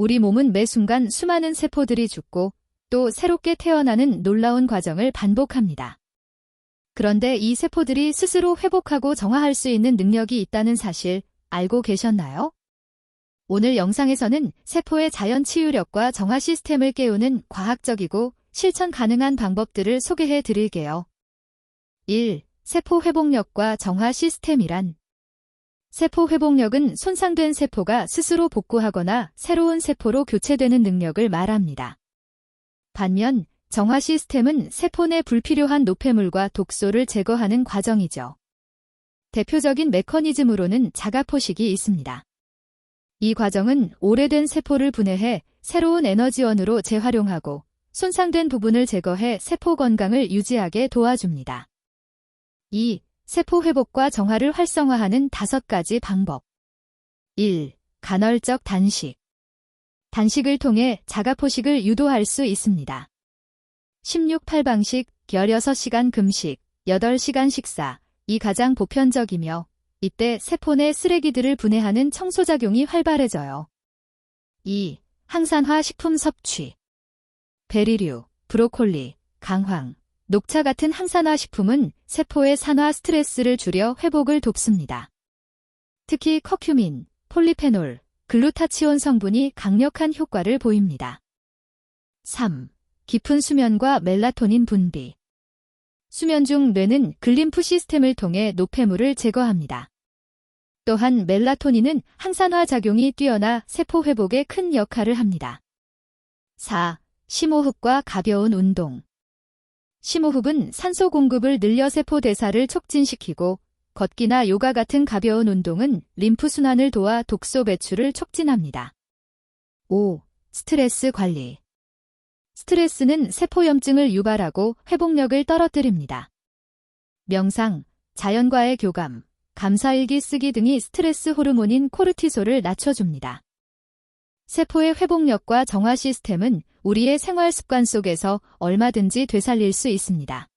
우리 몸은 매 순간 수많은 세포들이 죽고 또 새롭게 태어나는 놀라운 과정을 반복합니다. 그런데 이 세포들이 스스로 회복하고 정화할 수 있는 능력이 있다는 사실 알고 계셨나요? 오늘 영상에서는 세포의 자연 치유력과 정화 시스템을 깨우는 과학적이고 실천 가능한 방법들을 소개해 드릴게요. 1. 세포 회복력과 정화 시스템이란 세포 회복력은 손상된 세포가 스스로 복구하거나 새로운 세포로 교체되는 능력을 말합니다. 반면 정화 시스템은 세포 내 불필요한 노폐물과 독소를 제거하는 과정이죠. 대표적인 메커니즘으로는 자가포식이 있습니다. 이 과정은 오래된 세포를 분해해 새로운 에너지원으로 재활용하고 손상된 부분을 제거해 세포 건강을 유지하게 도와줍니다. 2. 세포 회복과 정화를 활성화하는 다섯 가지 방법. 1. 간헐적 단식. 단식을 통해 자가포식을 유도할 수 있습니다. 16-8방식, 16시간 금식, 8시간 식사, 이 가장 보편적이며 이때 세포 내 쓰레기들을 분해하는 청소작용이 활발해져요. 2. 항산화 식품 섭취. 베리류, 브로콜리, 강황, 녹차 같은 항산화 식품은 세포의 산화 스트레스를 줄여 회복을 돕습니다. 특히 커큐민, 폴리페놀, 글루타치온 성분이 강력한 효과를 보입니다. 3. 깊은 수면과 멜라토닌 분비. 수면 중 뇌는 글림프 시스템을 통해 노폐물을 제거합니다. 또한 멜라토닌은 항산화 작용이 뛰어나 세포 회복에 큰 역할을 합니다. 4. 심호흡과 가벼운 운동. 심호흡은 산소 공급을 늘려 세포 대사를 촉진시키고 걷기나 요가 같은 가벼운 운동은 림프 순환을 도와 독소 배출을 촉진합니다. 5. 스트레스 관리. 스트레스는 세포염증을 유발하고 회복력을 떨어뜨립니다. 명상, 자연과의 교감, 감사일기 쓰기 등이 스트레스 호르몬인 코르티솔을 낮춰줍니다. 세포의 회복력과 정화 시스템은 우리의 생활 습관 속에서 얼마든지 되살릴 수 있습니다.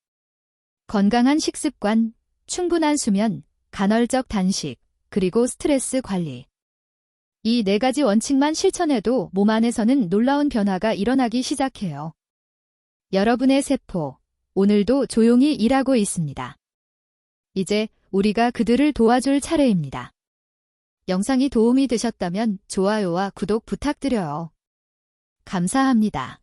건강한 식습관, 충분한 수면, 간헐적 단식, 그리고 스트레스 관리. 이 네 가지 원칙만 실천해도 몸 안에서는 놀라운 변화가 일어나기 시작해요. 여러분의 세포, 오늘도 조용히 일하고 있습니다. 이제 우리가 그들을 도와줄 차례입니다. 영상이 도움이 되셨다면 좋아요와 구독 부탁드려요. 감사합니다.